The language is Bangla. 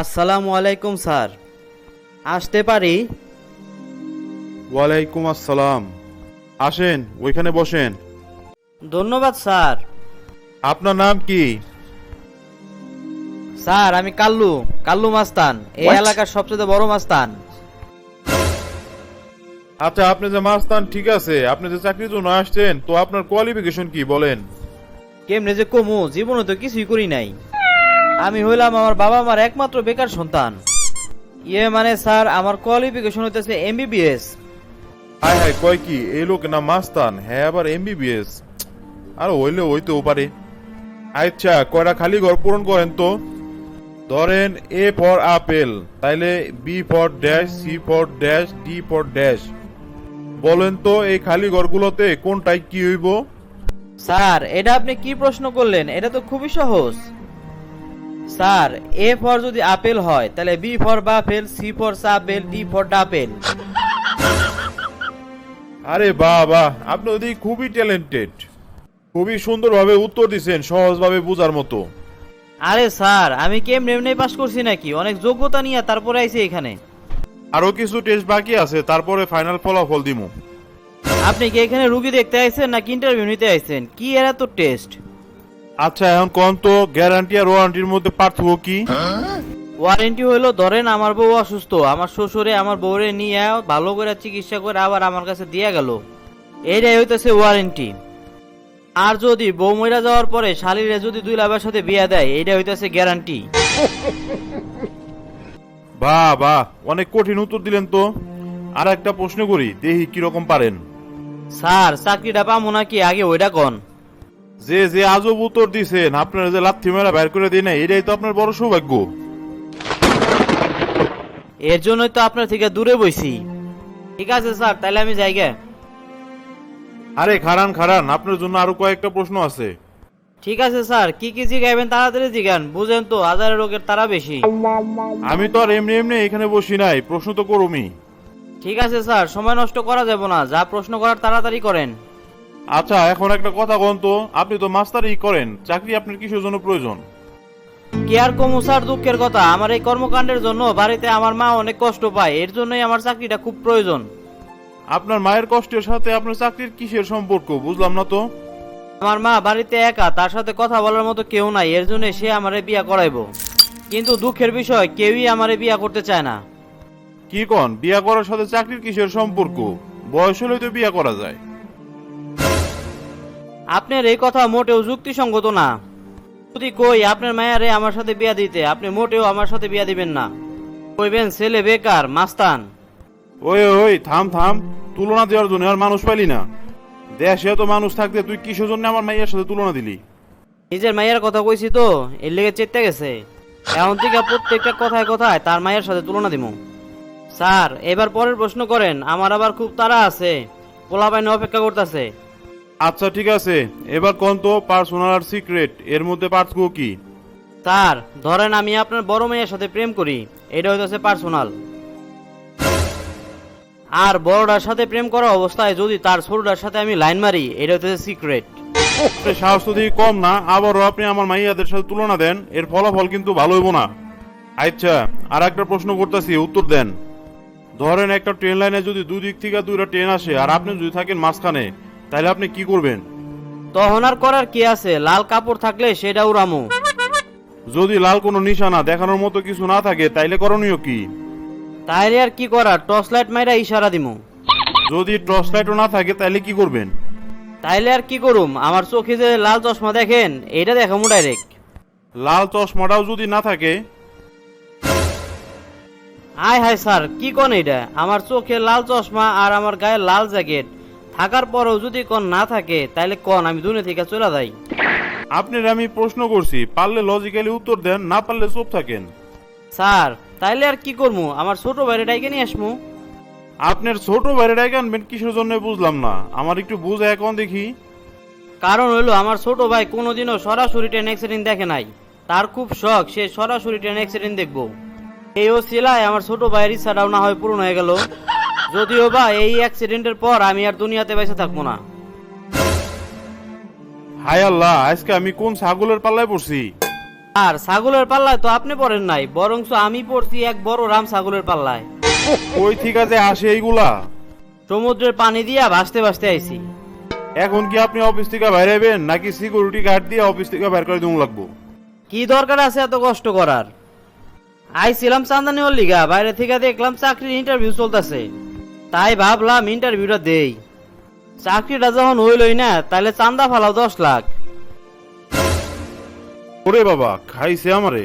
আসসালামু আলাইকুম স্যার। আসতে পারি? ওয়ালাইকুম আসসালাম। আসেন ওইখানে বসেন। ধন্যবাদ স্যার। আপনার নাম কি? স্যার আমি কাল্লু কাল্লু মাস্তান। এই What? এলাকার সবচেয়ে বড় মাস্তান। আচ্ছা আপনি যে মাস্তান ঠিক আছে। আপনি যে চাকরির জন্য আসছেন তো আপনার কোয়ালিফিকেশন কি বলেন। কেমনে যে কমু জীবনে তো কিছুই করি নাই। আমি হইলাম আমার বাবা মার একমাত্র বেকার সন্তান। ইয়ে মানে স্যার আমার কোয়ালিফিকেশন হইতেছে এমবিবিএস হায় হায় কয় কি? এই লোক না মাস্তান হ্যাঁ আবার এমবিবিএস আর হইলে হইতেও পারে। আচ্ছা কয়টা খালি ঘর পূরণ করেন তো? ধরেন এ ফর আপেল তাইলে B for dash C for dash D for dash বলেন তো এই খালি ঘরগুলোতে কোনটাই কি হইব? স্যার এটা আপনি কি প্রশ্ন করলেন? এটা তো খুবই সহজ। স্যার এ ফর যদি আপেল হয় তাহলে বি ফর বাফেল সি ফর সাপেল ডি ফর ডাপেল। আরে বাহ বাহ আপনি ওদিকে খুবই ট্যালেন্টেড খুবই সুন্দরভাবে উত্তর দিছেন সহজভাবে বোঝার মতো। আরে স্যার আমি কেমনে এমনি পাস করছি নাকি? অনেক যোগ্যতা নিয়ে তারপরে আইছি এখানে। আরও কিছু টেস্ট বাকি আছে তারপরে ফাইনাল ফলাফল দিমু। আপনি কি এখানে রুগী দেখতে আইছেন নাকি ইন্টারভিউ নিতে আইছেন? কি এরা তো টেস্ট আচ্ছা এখন কোন তো গ্যারান্টি আর ওয়ারেন্টির মধ্যে পার্থক্য কি? ওয়ারেন্টি হইল ধরেন আমার বউ অসুস্থ আমার শ্বশুরে আমার বউরে নিয়ে ভালো করে চিকিৎসা করে আবার আমার কাছে দিয়ে গেল। এইটাই হইতেছে ওয়ারেন্টি আর যদি বউ মইরা যাওয়ার পরে শালিরে যদি দুই লাভের সাথে বিয়ে দেয় এইটা হইতেছে গ্যারান্টি বাহ বাহ অনেক কঠিন উত্তর দিলেন তো। আর একটা প্রশ্ন করি দেখি কীরকম পারেন? স্যার চাকরিটা পাবো নাকি? আগে ওইটা কন। যে যে আজব উত্তর দিছেন আপনার যে লাথি মেরা বের করে দিই না এটাই তো আপনার বড় সৌভাগ্য। এর জন্যই তো আপনার থেকে দূরে বইছি। ঠিক আছে স্যার তাহলে আমি যাই গে। আরে খারান খারান আপনার জন্য আরও কয়েকটা প্রশ্ন আছে। ঠিক আছে স্যার কি কি জিগাইবেন তাড়াতাড়ি জিগান বুঝেন তো হাজারের রোগের তারা বেশি। আমি তো আর এমনি এমনি এখানে বসি নাই প্রশ্ন তো করুমি ঠিক আছে স্যার সময় নষ্ট করা যাবে না যা প্রশ্ন করার তাড়াতাড়ি করেন। আচ্ছা এখন একটা কথা কোন তো। আপনি তো মাস্টারই করেন। চাকরি আপনার কিসের জন্য প্রয়োজন? কি আর কমু স্যার দুঃখের কথা। আমার এই কর্মকাণ্ডের জন্য বাড়িতে আমার মা অনেক কষ্ট পায়। এর জন্যই আমার চাকরিটা খুব প্রয়োজন। আপনার মায়ের কষ্টের সাথে আপনার চাকরির কিসের সম্পর্ক বুঝলাম না তো? আমার মা বাড়িতে একা তার সাথে কথা বলার মতো কেউ নাই। এর জন্য সে আমারে বিয়া করাইবো। কিন্তু দুঃখের বিষয় কেউই আমারে বিয়া করতে চায় না। কি কন? বিয়া করার সাথে চাকরির কিসের সম্পর্ক? বয়স হলে তো বিয়া করা যায়। আপনার এই কথা মোটেও যুক্তিসঙ্গত না। যদি কই আপনার মায়ারে আমার সাথে বিয়া দিতে আপনি মোটেও আমার সাথে বিয়া দিবেন না। কইবেন ছেলে বেকার মাস্তান। ওই ওই থাম থাম তুলনা দেওয়ার জন্য আর মানুষ পাইলি না। দেশে তো মানুষ থাকতে তুই কিসের জন্য আমার মাইয়ের সাথে তুলনা দিলি? নিজের মায়ের কথা কইছি তো এর লেগে চেতে গেছে। এখন থেকে প্রত্যেকটা কথায় কথায় তার মায়ের সাথে তুলনা দিমু। স্যার এবার পরের প্রশ্ন করেন আমার আবার খুব তাড়া আছে। পোলা বাইনে অপেক্ষা করতেছে। আচ্ছা ঠিক আছে। এবার কোন তো পার্সোনাল আর সিক্রেট এর মধ্যে পার্থক্য কি? স্যার ধরেন আমি আপনার বড় মেয়ের সাথে প্রেম করি। এটা হইতেছে পার্সোনাল আর বড়টার সাথে প্রেম করা অবস্থায় যদি তার ছোটটার সাথে আমি লাইন মারি এটা হইতেছে সিক্রেট সাহস তো দেখি কম না। আবারও আপনি আমার মাইয়াদের সাথে তুলনা দেন এর ফলাফল কিন্তু ভালো হইব না। আচ্ছা আর একটা প্রশ্ন করতেছি উত্তর দেন। ধরেন একটা ট্রেন লাইনে যদি দুই দিক থেকে দুইটা ট্রেন আসে আর আপনি যদি থাকেন মাঝখানে তাহলে আপনি কি করবেন? তখন আর করার কি আছে? লাল কাপড় থাকলে সেটা উড়ামু। যদি লাল কোনো নিশানা দেখানোর মতো কিছু না থাকে তাইলে করণীয় কি? তাইলে আর কি করার? টর্চ লাইট মাইরা ইশারা দিমু। যদি টর্চ লাইটও না থাকে তাইলে কি করবেন? তাইলে আর কি করুম? আমার চোখে যে লাল চশমা দেখেন এটা দেখামু ডাইরেক্ট। লাল চশমাটাও যদি না থাকে? হাই হাই স্যার কি কোন এটা আমার চোখে লাল চশমা আর আমার গায়ে লাল জ্যাকেট। থাকার পরেও যদি কোন না থাকে তাইলে কোন আমি দুনিয়া থেকে চলে যাই। আপনার আমি প্রশ্ন করছি পারলে লজিক্যালি উত্তর দেন না পারলে চুপ থাকেন। স্যার তাইলে আর কি করমু? আমার ছোট বাইরে ডাইকে নিয়ে আসমু। আপনার ছোট বাইরে ডেকে আনবেন কিসের জন্য বুঝলাম না। আমার একটু বুঝে এখন দেখি। কারণ হইল আমার ছোট ভাই কোনোদিনও সরাসরি ট্রেন অ্যাক্সিডেন্ট দেখে নাই। তার খুব শখ সে সরাসরি ট্রেন অ্যাক্সিডেন্ট দেখব। এই ও আমার ছোট ভাইয়ের ইচ্ছাটাও না হয় পূরণ হয়ে গেল। যদিও বা এই অ্যাক্সিডেন্টের পর আমি আর দুনিয়াতে বেঁচে থাকব না। হায় আল্লাহ আজকে আমি কোন ছাগলের পাল্লায় পড়ছি? আর ছাগলের পাল্লায় তো আপনি পড়েন নাই বরংস আমি পড়ছি এক বড় রাম ছাগলের পাল্লায়। কই ঠিক আছে আসে এইগুলা। সমুদ্রের পানি দিয়া ভাসতে ভাসতে আইছি। এখন কি আপনি অফিস থেকে বাইরে হবেন নাকি সিকিউরিটি গার্ড দিয়ে অফিস থেকে বের করে দেবো লাগবো? কি দরকার আছে এত কষ্ট করার? আইছিলাম চান্দানি লিগা বাইরে থেকে দেখলাম চাকরির ইন্টারভিউ চলতেছে। তাই ভাবলাম ইন্টারভিউটা দেই। চাকরিটা যখন হইলই না, তাহলে চান্দা ফালাও দশ লাখ। ওরে বাবা, খাইছে আমারে।